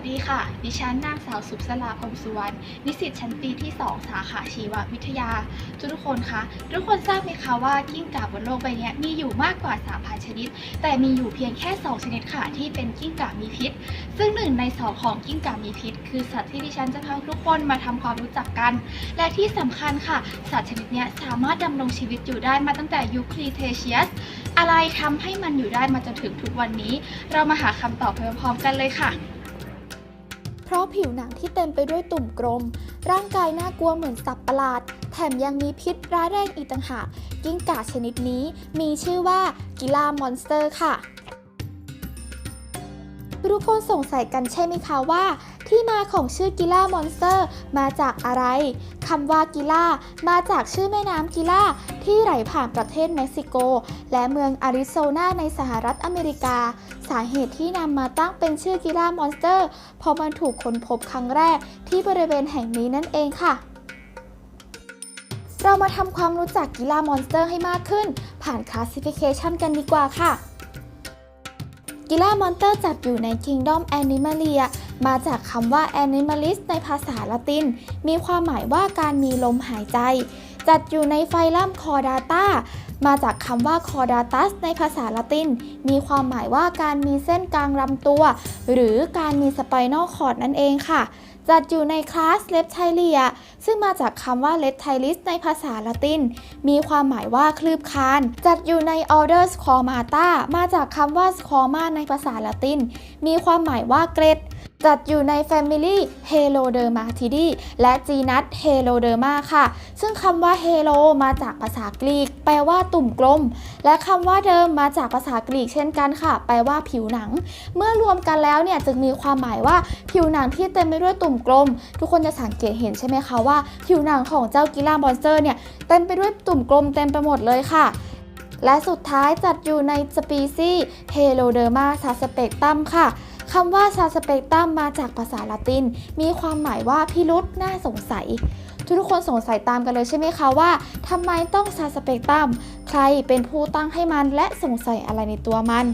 สวัสดีค่ะ ดิฉันนางสาวสุภสลาพรมสุวรรณ นิสิตชั้นปีที่ 2 สาขาชีววิทยาทุกคนคะ ทุกคนทราบไหมคะว่ากิ้งก่าบนโลกใบนี้มีอยู่มากกว่า 3,000 ชนิด แต่มีอยู่เพียงแค่ 2 ชนิดค่ะที่เป็นกิ้งก่ามีพิษ ซึ่งหนึ่งในสองของกิ้งก่ามีพิษ คือสัตว์ที่ดิฉันจะพาทุกคนมาทำความรู้จักกัน และที่สำคัญค่ะ สัตว์ชนิดนี้สามารถดำรงชีวิตอยู่ได้มาตั้งแต่ยุคครีเทเชียส อะไรทำให้มันอยู่ได้มาจนถึงทุกวันนี้ เรามาหาคำตอบไปพร้อมๆกันเลยค่ะ เพราะผิวหนังที่เต็มไปด้วยตุ่มกลม ร่างกายน่ากลัวเหมือนสัตว์ประหลาด แถมยังมีพิษร้ายแรงอีกต่างหาก กิ้งก่าชนิดนี้มีชื่อว่ากิลามอนสเตอร์ค่ะ ทุกคนสงสัยกันใช่ไหมคะว่า ที่มาของชื่อกิล่ามอนสเตอร์มาจากอะไรคำว่ากิล่ามาจากชื่อแม่น้ำกิล่าที่ไหลผ่านประเทศเม็กซิโก และเมืองอาริโซนาในสหรัฐอเมริกา สาเหตุที่นำมาตั้งเป็นชื่อกิล่ามอนสเตอร์เพราะมันถูกค้นพบครั้งแรกที่บริเวณแห่งนี้นั่นเองค่ะเรามาทำความรู้จักกิล่ามอนสเตอร์ให้มากขึ้น ผ่านคลาสสิฟิเคชันกันดีกว่าค่ะ กิล่ามอนเตอร์จัดอยู่ใน Kingdom Animalia มาจากคำว่า Animalis ในภาษาละติน มีความหมายว่าการมีลมหายใจ จัดอยู่ในไฟลัมคอดาตามาจากคำว่า Chordatus ในภาษาละติน มีความหมายว่าการมีเส้นกลางลำตัว หรือการมีสไปนอลคอร์ดนั่นเองค่ะ จัดอยู่ในคลาสเลปไทเลียซึ่งมาจากคำว่าเลปไทลิสในภาษาละติน มีความหมายว่าคลืบคาน จัดอยู่ในออเดอร์สคอมาตามาจากคำว่าสคอมาในภาษาละติน มีความหมายว่าเกร็ด จัดอยู่ใน Family Helodermatidae และ Genus Heloderma ค่ะ ซึ่งคำว่า Helo มาจากภาษากรีก แปลว่าตุ่มกลม และคำว่าเดิมมาจากภาษากรีกเช่นกันค่ะ แปลว่าผิวหนัง เมื่อรวมกันแล้วเนี่ยจึงมีความหมายว่าผิวหนังที่เต็มไปด้วยตุ่มกลม ทุกคนจะสังเกตเห็นใช่ไหมคะว่า ผิวหนังของเจ้ากิล่ามอนสเตอร์เนี่ยเต็มไปด้วยตุ่มกลมเต็มไปหมดเลยค่ะและสุดท้ายจัดอยู่ในสปีซีส์เฮโลเดอร์มาซาสเปกตัมค่ะ คำว่าซาสเปกตัมมาจากภาษาละติน มีความหมายว่าพิรุษน่าสงสัย ทุกคนสงสัยตามกันเลยใช่ไหมคะว่าทำไมต้องซาสเปกตัมใครเป็นผู้ตั้งให้มันและสงสัยอะไรในตัวมัน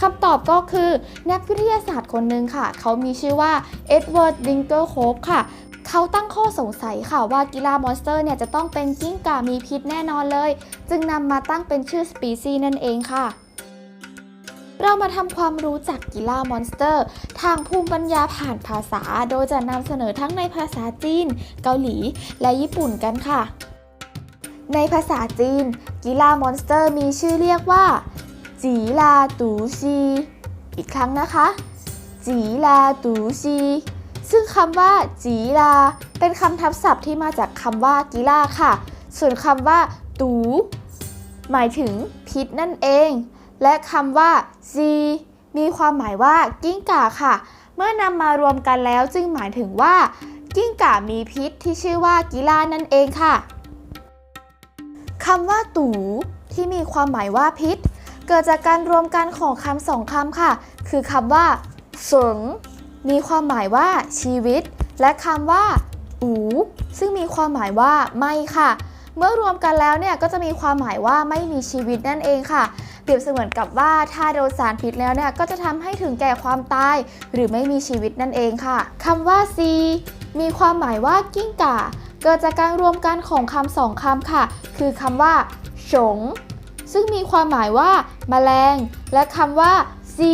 คำตอบก็คือนักวิทยาศาสตร์คนหนึ่งค่ะ เขามีชื่อว่าเอ็ดเวิร์ดดิงเกอร์โคฟค่ะเขาตั้งข้อสงสัยค่ะว่ากิลามอนสเตอร์เนี่ยจะต้องเป็นกิ้งก่ามีพิษแน่นอนเลย จึงนำมาตั้งเป็นชื่อสปีซีนั่นเองค่ะ เรามาทำความรู้จักกิล่ามอนสเตอร์ ทางภูมิปัญญาผ่านภาษา โดยจะนำเสนอทั้งในภาษาจีน เกาหลี และญี่ปุ่นกันค่ะ ในภาษาจีนกิล่ามอนสเตอร์มีชื่อเรียกว่า จีลาตูซีอีกครั้งนะคะ จีลาตูซีซึ่งคำว่า จีลา เป็นคำทับศัพท์ที่มาจากคำว่ากิล่าค่ะ ส่วนคำว่า ตู หมายถึงพิษนั่นเอง และคำว่าซีมีความหมายว่ากิ้งก่าค่ะ เมื่อนำมารวมกันแล้วจึงหมายถึงว่า กิ้งก่ามีพิษที่ชื่อว่ากิล่านั่นเองค่ะคำว่าตูที่มีความหมายว่าพิษ เกิดจากการรวมกันของคำสองคำค่ะ คือคำว่าสงมีความหมายว่าชีวิต และคำว่า อู ซึ่งมีความหมายว่าไม่ค่ะ เมื่อรวมกันแล้วเนี่ยก็จะมีความหมายว่าไม่มีชีวิตนั่นเองค่ะ เปรียบเสมือนกับว่าถ้าโดนสารพิษแล้วเนี่ยก็จะทำให้ถึงแก่ความตาย หรือไม่มีชีวิตนั่นเองค่ะคำว่าซีมีความหมายว่ากิ้งก่า เกิดจากการรวมกันของคำสองคำค่ะ คือคำว่าฉงซึ่งมีความหมายว่า แมลง และคำว่าซี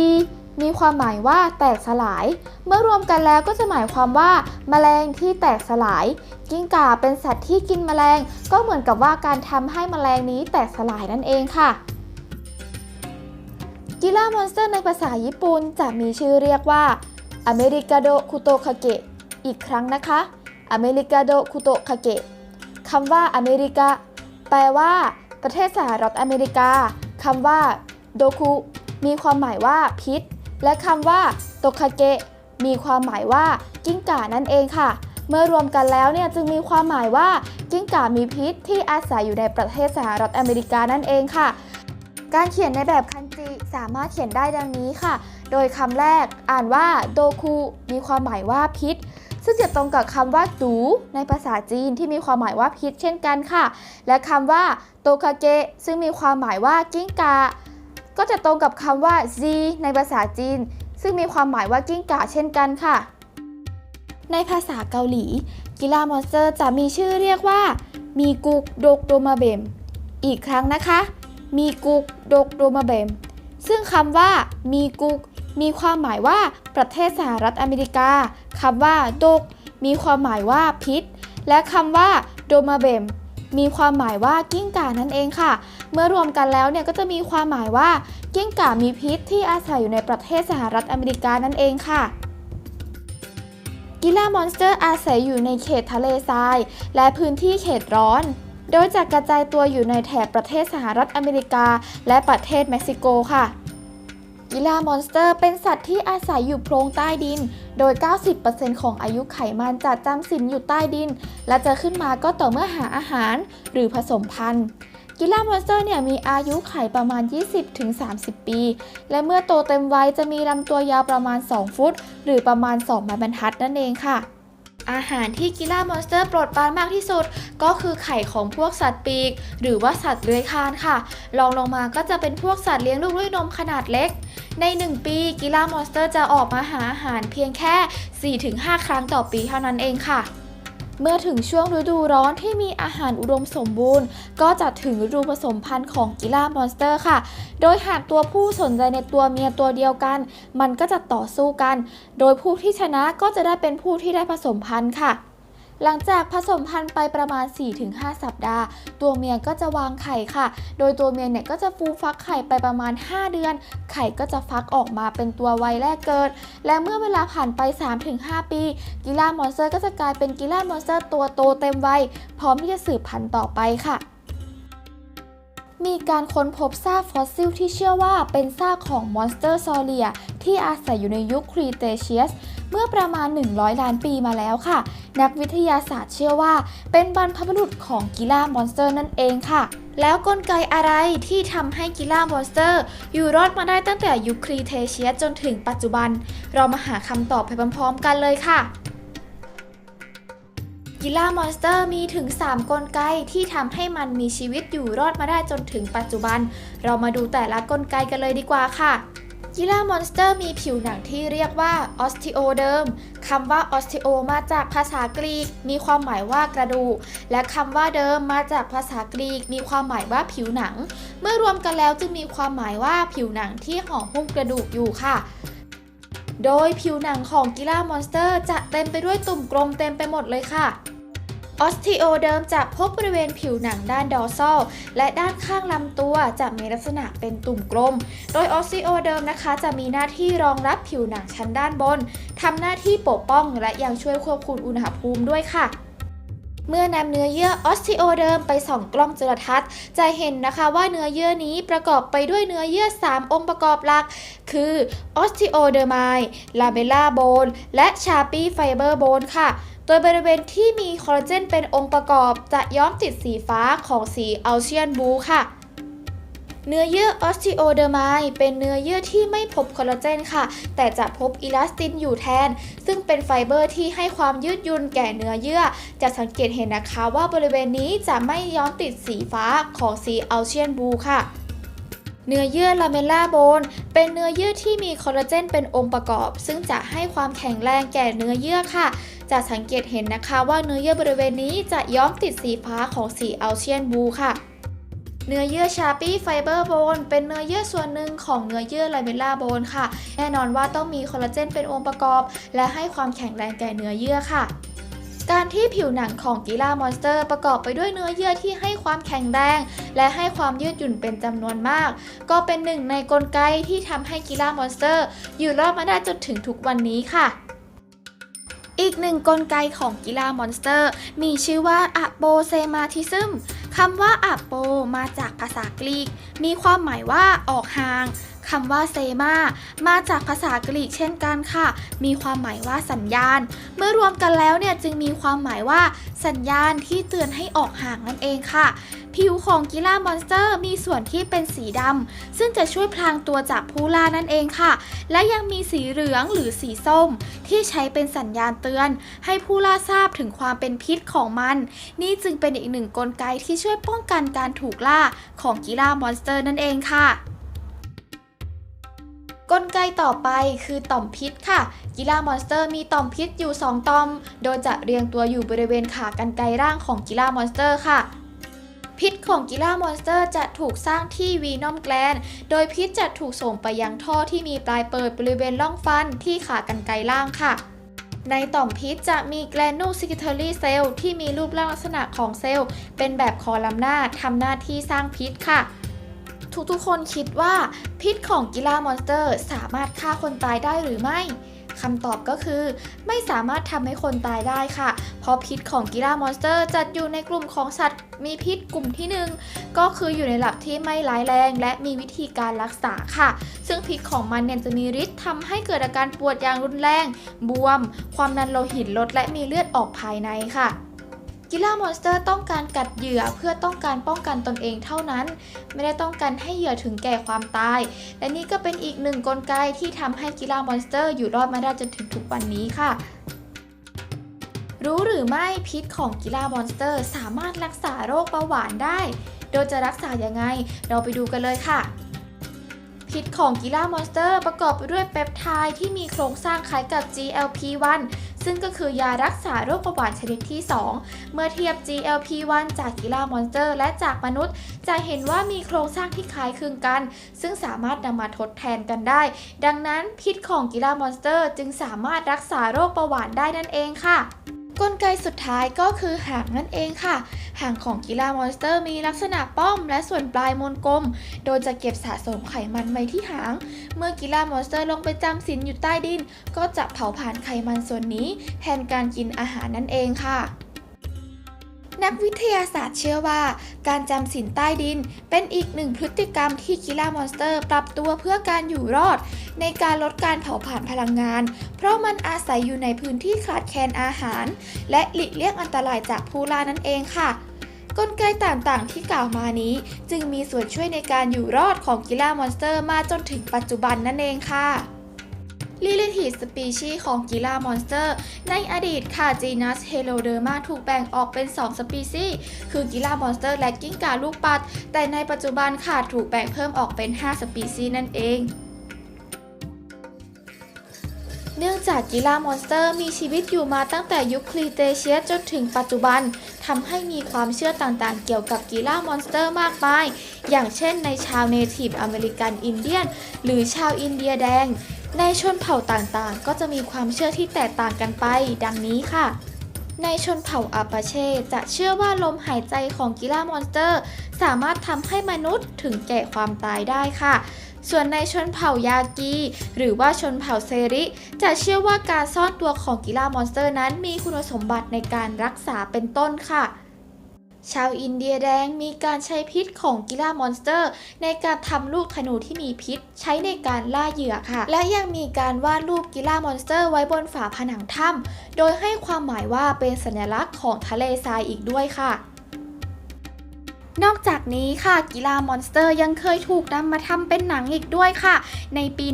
มีความหมายว่าแตกสลาย เมื่อรวมกันแล้วก็จะหมายความว่าแมลงที่แตกสลาย กิ้งก่าเป็นสัตว์ที่กินแมลง ก็เหมือนกับว่าการทำให้แมลงนี้แตกสลายนั่นเองค่ะกิล่ามอนสเตอร์ในภาษาญี่ปุ่นจะมีชื่อเรียกว่าอเมริกาโดคุโตคาเกะอีกครั้งนะคะอเมริกาโดคุโตคาเกะคำว่าอเมริกาแปลว่า ประเทศสหรัฐอเมริกาคำว่าโดคุมีความหมายว่าพิษ และคำว่าโตคาเกะมีความหมายว่ากิ้งก่านั่นเองค่ะ เมื่อรวมกันแล้วเนี่ยจึงมีความหมายว่ากิ้งก่ามีพิษที่อาศัยอยู่ในประเทศสหรัฐอเมริกานั่นเองค่ะ การเขียนในแบบคันจิสามารถเขียนได้ดังนี้ค่ะ โดยคำแรกอ่านว่าโดคุมีความหมายว่าพิษซึ่งจะตรงกับคำว่าตูในภาษาจีนที่มีความหมายว่าพิษเช่นกันค่ะ และคำว่าโตคาเกะซึ่งมีความหมายว่ากิ้งกา ก็จะตรงกับคำว่า z ในภาษาจีน ซึ่งมีความหมายว่ากิ้งก่าเช่นกันค่ะ ในภาษาเกาหลี กีฬามอนสเตอร์จะมีชื่อเรียกว่า มีกุกโดกโดมาเบม อีกครั้งนะคะ มีกุกโดกโดมาเบม ซึ่งคำว่า มีกุก มีความหมายว่าประเทศสหรัฐอเมริกาคำว่าโดกมีความหมายว่าพิษ และคำว่าโดมาเบม มีความหมายว่ากิ้งก่านั่นเองค่ะ เมื่อรวมกันแล้วเนี่ยก็จะมีความหมายว่ากิ้งก่ามีพิษที่อาศัยอยู่ในประเทศสหรัฐอเมริกานั่นเองค่ะกิล่ามอนสเตอร์อาศัยอยู่ในเขตทะเลทราย และพื้นที่เขตร้อน โดยจะกระจายตัวอยู่ในแถบประเทศสหรัฐอเมริกา และประเทศเม็กซิโกค่ะกิล่ามอนสเตอร์เป็นสัตว์ที่อาศัยอยู่โพรงใต้ดิน โดย 90%ของอายุไขมันจะจำศีลอยู่ใต้ดิน และจะขึ้นมาก็ต่อเมื่อหาอาหารหรือผสมพันธุ์กิล่ามอนสเตอร์เนี่ยมีอายุไขประมาณ 20-30 ปี และเมื่อโตเต็มวัยจะมีลำตัวยาวประมาณ 2 ฟุต หรือประมาณ 2 ไม้บรรทัดนั่นเองค่ะ อาหารที่กิล่ามอนสเตอร์โปรดปรานมากที่สุด ก็คือไข่ของพวกสัตว์ปีก หรือว่าสัตว์เลื้อยคลานค่ะรองลงมาก็จะเป็นพวกสัตว์เลี้ยงลูกด้วยนมขนาดเล็ก ใน 1 ปีกิล่ามอนสเตอร์จะออกมาหาอาหารเพียงแค่ 4-5 ครั้งต่อปีเท่านั้นเองค่ะ เมื่อถึงช่วงฤดูร้อนที่มีอาหารอุดมสมบูรณ์ ก็จะถึงฤดูผสมพันธุ์ของกิล่ามอนสเตอร์ค่ะ โดยหากตัวผู้สนใจในตัวเมียตัวเดียวกัน มันก็จะต่อสู้กัน โดยผู้ที่ชนะก็จะได้เป็นผู้ที่ได้ผสมพันธุ์ค่ะ หลังจากผสมพันธุ์ไปประมาณ 4-5 สัปดาห์ ตัวเมียก็จะวางไข่ค่ะ โดยตัวเมียเนี่ยก็จะฟูฟักไข่ไปประมาณ 5 เดือน ไข่ก็จะฟักออกมาเป็นตัววัยแรกเกิด และเมื่อเวลาผ่านไป 3-5 ปี กิล่ามอนสเตอร์ก็จะกลายเป็นกิล่ามอนสเตอร์ตัวโตเต็มวัยพร้อมที่จะสืบพันธุ์ต่อไปค่ะมีการค้นพบซากฟอสซิลที่เชื่อว่าเป็นซากของมอนสเตอร์ซอเลียที่อาศัยอยู่ในยุคครีเตเชียส เมื่อประมาณ 100 ล้านปีมาแล้วค่ะ นักวิทยาศาสตร์เชื่อว่า เป็นบรรพบุรุษของกิล่ามอนสเตอร์นั่นเองค่ะ แล้วกลไกอะไรที่ทำให้กิล่ามอนสเตอร์ อยู่รอดมาได้ตั้งแต่ยุคครีเทเชียสจนถึงปัจจุบัน เรามาหาคำตอบไปพร้อมๆกันเลยค่ะกิล่ามอนสเตอร์มีถึง 3 กลไกที่ทำให้มันมีชีวิตอยู่รอดมาได้จนถึงปัจจุบัน เรามาดูแต่ละกลไกกันเลยดีกว่าค่ะ กิล่ามอนสเตอร์มีผิวหนังที่เรียกว่าออสติโอเดิมคำว่าออสติโอมาจากภาษากรีก มีความหมายว่ากระดูก และคำว่าเดิมมาจากภาษากรีก มีความหมายว่าผิวหนัง เมื่อรวมกันแล้วจึงมีความหมายว่าผิวหนังที่ห่อหุ้มกระดูกอยู่ค่ะโดยผิวหนังของกิล่ามอนสเตอร์จะเต็มไปด้วยตุ่มกลมเต็มไปหมดเลยค่ะ ออสติโอเดิมจะพบบริเวณผิวหนังด้านดอซอลและด้านข้างลำตัวจะมีลักษณะเป็นตุ่มกลม โดยออสติโอเดิมนะคะ จะมีหน้าที่รองรับผิวหนังชั้นด้านบนทำหน้าที่ปกป้องและยังช่วยควบคุมอุณหภูมิด้วยค่ะเมื่อนำเนื้อเยื่อออสติโอเดิมไปส่องกล้องจุลทรรศน์ จะเห็นนะคะว่าเนื้อเยื่อนี้ประกอบไปด้วยเนื้อเยื่อ 3 องค์ประกอบหลัก คือออสติโอเดอร์ไมลาเบลล่าโบนและชาปีไฟเบอร์โบนค่ะ โดยบริเวณที่มีคอลลาเจนเป็นองค์ประกอบจะย้อมติดสีฟ้าของสีอัลเชียนบูค่ะ เนื้อเยื่อออสติโอเดอร์ไมเป็นเนื้อเยื่อที่ไม่พบคอลลาเจนค่ะ แต่จะพบอิลาสตินอยู่แทน ซึ่งเป็นไฟเบอร์ที่ให้ความยืดหยุ่นแก่เนื้อเยื่อ จะสังเกตเห็นนะคะว่าบริเวณนี้จะไม่ย้อมติดสีฟ้าของสีอัลเชียนบูค่ะ เนื้อเยื่อลาเมลล่าโบนเป็นเนื้อเยื่อที่มีคอลลาเจนเป็นองค์ประกอบ ซึ่งจะให้ความแข็งแรงแก่เนื้อเยื่อค่ะ จะสังเกตเห็นนะคะว่าเนื้อเยื่อบริเวณนี้จะย้อมติดสีฟ้าของสีอัลเชียนบูค่ะเนื้อเยื่อชาปี้ไฟเบอร์โบนเป็นเนื้อเยื่อส่วนหนึ่งของเนื้อเยื่อไลเมลล่าโบนค่ะ แน่นอนว่าต้องมีคอลลาเจนเป็นองค์ประกอบ และให้ความแข็งแรงแก่เนื้อเยื่อค่ะ การที่ผิวหนังของกีฬามอนสเตอร์ ประกอบไปด้วยเนื้อเยื่อที่ให้ความแข็งแรง และให้ความยืดหยุ่นเป็นจำนวนมาก ก็เป็นหนึ่งในกลไกที่ทำให้กีฬามอนสเตอร์ อยู่รอดมาได้จนถึงทุกวันนี้ค่ะอีกหนึ่งกลไกของกีฬามอนสเตอร์ มีชื่อว่าอะโปเซมาทิซึมคำว่าอะโปมาจากภาษากรีก มีความหมายว่าออกห่าง คำว่าเซมามาจากภาษากรีกเช่นกันค่ะ มีความหมายว่าสัญญาณ เมื่อรวมกันแล้วเนี่ยจึงมีความหมายว่าสัญญาณที่เตือนให้ออกห่างนั่นเองค่ะ ผิวของกีฬามอนสเตอร์มีส่วนที่เป็นสีดำซึ่งจะช่วยพลางตัวจากผู้ล่านั่นเองค่ะ และยังมีสีเหลืองหรือสีส้ม ที่ใช้เป็นสัญญาณเตือน ให้ผู้ล่าทราบถึงความเป็นพิษของมัน นี่จึงเป็นอีกหนึ่งกลไกที่ช่วยป้องกันการถูกล่าของกีฬามอนสเตอร์นั่นเองค่ะ กลไกต่อไปคือต่อมพิษค่ะ กีฬามอนสเตอร์มีต่อมพิษอยู่ 2 ต่อม โดยจะเรียงตัวอยู่บริเวณขากรรไกรร่างของกีฬามอนสเตอร์ค่ะ พิษของกีฬามอนสเตอร์จะถูกสร้างที่วีนอมแกลน โดยพิษจะถูกส่งไปยังท่อที่มีปลายเปิดบริเวณร่องฟันที่ขากรรไกรล่างค่ะในต่อมพิษจะมีแกลนูซิกิเทอรี่เซลล์ที่มีรูปร่างลักษณะของเซลล์ เป็นแบบคอลัมนาทำหน้าที่สร้างพิษค่ะ ทุกๆ คนคิดว่าพิษของกีฬามอนสเตอร์สามารถฆ่าคนตายได้หรือไม่คำตอบก็คือ ไม่สามารถทำให้คนตายได้ค่ะ เพราะพิษของกีฬามอนสเตอร์ จัดอยู่ในกลุ่มของสัตว์มีพิษกลุ่มที่หนึ่งก็คืออยู่ในระดับที่ไม่ร้ายแรง และมีวิธีการรักษาค่ะ ซึ่งพิษของมันเนี่ยจะมีฤทธิ์ทำให้เกิดอาการปวดอย่างรุนแรง บวม ความดันโลหิตลดและมีเลือดออกภายในค่ะ กิล่ามอนสเตอร์ต้องการกัดเหยื่อเพื่อต้องการป้องกันตนเองเท่านั้น ไม่ได้ต้องการให้เหยื่อถึงแก่ความตาย และนี่ก็เป็นอีกหนึ่งกลไกที่ทำให้กิล่ามอนสเตอร์อยู่รอดมาได้จนถึงทุกวันนี้ค่ะรู้หรือไม่พิษของกิล่ามอนสเตอร์ สามารถรักษาโรคเบาหวานได้ โดยจะรักษายังไง เราไปดูกันเลยค่ะ พิษของกิล่ามอนสเตอร์ ประกอบไปด้วยเปปไทด์ที่มีโครงสร้างคล้ายกับ GLP-1 ซึ่งก็คือยารักษาโรคเบาหวานชนิดที่ 2 เมื่อเทียบ GLP-1 จากกิล่ามอนสเตอร์ และจากมนุษย์ จะเห็นว่ามีโครงสร้างที่คล้ายคลึงกัน ซึ่งสามารถนำมาทดแทนกันได้ ดังนั้นพิษของกิล่ามอนสเตอร์ จึงสามารถรักษาโรคเบาหวานได้นั่นเองค่ะ กลไกสุดท้ายก็คือหางนั่นเองค่ะ หางของกีฬามอนสเตอร์มีลักษณะป้อม และส่วนปลายมนกลม โดยจะเก็บสะสมไขมันไว้ที่หาง เมื่อกีฬามอนสเตอร์ลงไปจำศีลอยู่ใต้ดิน ก็จะเผาผลาญไขมันส่วนนี้ แทนการกินอาหารนั่นเองค่ะ นักวิทยาศาสตร์เชื่อว่า การจำศีลใต้ดิน เป็นอีกหนึ่งพฤติกรรมที่กีฬามอนสเตอร์ ปรับตัวเพื่อการอยู่รอด ในการลดการเผาผลาญพลังงาน เพราะมันอาศัยอยู่ในพื้นที่ขาดแคลนอาหาร และหลีกเลี่ยงอันตรายจากผู้ล่านั่นเองค่ะกลไกต่างๆ ที่กล่าวมานี้ จึงมีส่วนช่วยในการอยู่รอดของกีฬามอนสเตอร์มาจนถึงปัจจุบันนั่นเองค่ะ ลิลิทีสปีชีของกีฬามอนสเตอร์ ในอดีตค่ะจีนัสเฮโลเดอร์มาถูกแบ่งออกเป็น 2 สปีชีคือกีฬามอนสเตอร์และกิ้งก่าลูกปัด แต่ในปัจจุบันค่ะถูกแบ่งเพิ่มออกเป็น 5 สปีชีนั่นเองเนื่องจากกีฬามอนสเตอร์มีชีวิตอยู่มาตั้งแต่ยุคครีเตเชียสจนถึงปัจจุบันทำให้มีความเชื่อต่างๆ เกี่ยวกับกีฬามอนสเตอร์มากมาย อย่างเช่นในชาวเนทีฟอเมริกันอินเดียน หรือชาวอินเดียแดง ในชนเผ่าต่างๆ ก็จะมีความเชื่อที่แตกต่างกันไป ดังนี้ค่ะ ในชนเผ่าอาปาเช่จะเชื่อว่าลมหายใจของกีฬามอนสเตอร์ สามารถทำให้มนุษย์ถึงแก่ความตายได้ค่ะ ส่วนในชนเผ่ายากีหรือว่าชนเผ่าเซริ จะเชื่อว่าการซ่อนตัวของกีฬามอนสเตอร์นั้นมีคุณสมบัติในการรักษาเป็นต้นค่ะ ชาวอินเดียแดงมีการใช้พิษของกีฬามอนสเตอร์ ในการทำลูกธนูที่มีพิษ ใช้ในการล่าเหยื่อค่ะ และยังมีการวาดรูปกีฬามอนสเตอร์ไว้บนฝาผนังถ้ำโดยให้ความหมายว่าเป็นสัญลักษณ์ของทะเลทรายอีกด้วยค่ะ นอกจากนี้ค่ะกีฬามอนสเตอร์ยังเคยถูกนำมาทำเป็นหนังอีกด้วยค่ะ ในปี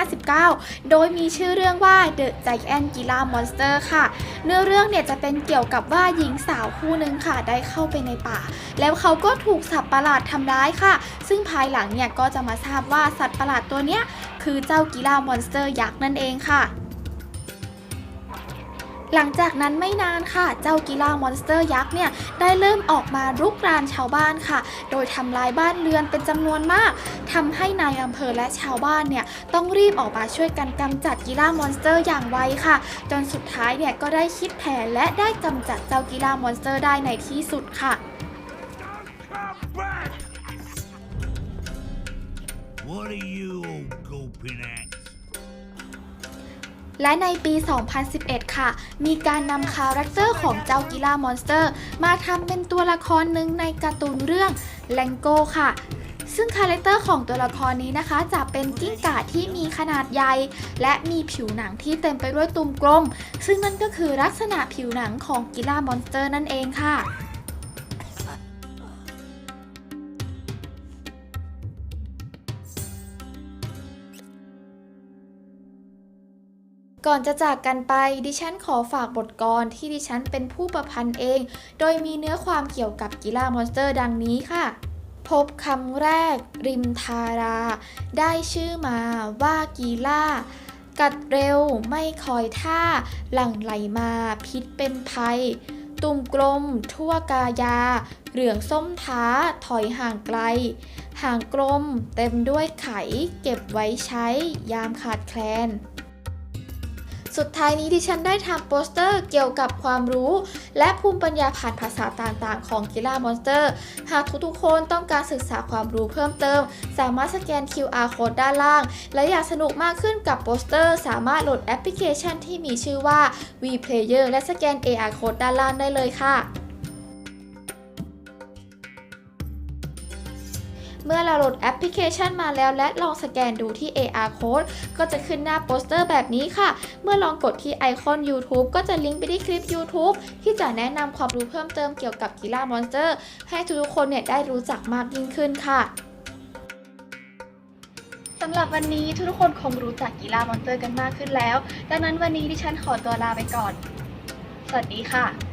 1959 โดยมีชื่อเรื่องว่า The Giant กีฬามอนสเตอร์ค่ะ เนื้อเรื่องเนี่ยจะเป็นเกี่ยวกับว่าหญิงสาวคู่หนึ่งค่ะ ได้เข้าไปในป่า แล้วเขาก็ถูกสัตว์ประหลาดทำร้ายค่ะ ซึ่งภายหลังเนี่ยก็จะมาทราบว่าสัตว์ประหลาดตัวเนี้ยคือเจ้ากีฬามอนสเตอร์ยักษ์นั่นเองค่ะ หลังจากนั้นไม่นานค่ะ เจ้ากีฬามอนสเตอร์ยักษ์เนี่ยได้เริ่มออกมารุกรานชาวบ้านค่ะ โดยทำลายบ้านเรือนเป็นจำนวนมากทำให้นายอำเภอและชาวบ้านเนี่ยต้องรีบออกมาช่วยกันกำจัดกีฬามอนสเตอร์อย่างไวค่ะ จนสุดท้ายเนี่ยก็ได้คิดแผนและได้กำจัดเจ้ากีฬามอนสเตอร์ได้ในที่สุดค่ะ What are you, old goping axe? และในปี 2011 ค่ะ มีการนำคาแรคเตอร์ของเจ้ากีฬามอนสเตอร์ มาทำเป็นตัวละครหนึ่งในการ์ตูนเรื่องแลงโก้ค่ะซึ่งคาแรคเตอร์ของตัวละครนี้นะคะ จะเป็นกิ้งก่าที่มีขนาดใหญ่ และมีผิวหนังที่เต็มไปด้วยตุ่มกลม ซึ่งนั่นก็คือลักษณะผิวหนังของกีฬามอนสเตอร์นั่นเองค่ะ ก่อนจะจากกันไปดิฉันขอฝากบทกลที่ดิฉันเป็นผู้ประพันธ์เอง โดยมีเนื้อความเกี่ยวกับกีฬามอนสเตอร์ดังนี้ค่ะ พบคำแรก ริมทารา ได้ชื่อมาว่ากีล่ากัดเร็วไม่คอยท่า หลั่งไหลมาพิษเป็นภัย ตุ่มกลม ทั่วกายา เหลืองส้มท้าถอยห่างไกล ห่างกลม เต็มด้วยไข เก็บไว้ใช้ยามขาดแคลน สุดท้ายนี้ที่ฉันได้ทำโปสเตอร์เกี่ยวกับความรู้ และภูมิปัญญาผ่านภาษาต่างๆ ของกีฬามอนสเตอร์ หากทุกๆคนต้องการศึกษาความรู้เพิ่มเติม สามารถสแกน QR code ด้านล่าง และอยากสนุกมากขึ้นกับโปสเตอร์ สามารถโหลดแอปพลิเคชันที่มีชื่อว่า VPlayer และสแกน AR code ด้านล่างได้เลยค่ะ เมื่อเราโหลดแอปพลิเคชันมาแล้วและลองสแกนดูที่ AR code ก็จะขึ้นหน้าโปสเตอร์แบบนี้ค่ะ เมื่อลองกดที่ไอคอน YouTube ก็จะลิงก์ไปที่คลิป YouTube ที่จะแนะนำความรู้เพิ่มเติมเกี่ยวกับกีฬามอนสเตอร์ ให้ทุกๆคนเนี่ยได้รู้จักมากยิ่งขึ้นค่ะสำหรับวันนี้ทุกคนคงรู้จักกีฬามอนสเตอร์กันมากขึ้นแล้ว ดังนั้นวันนี้ดิฉันขอตัวลาไปก่อน สวัสดีค่ะ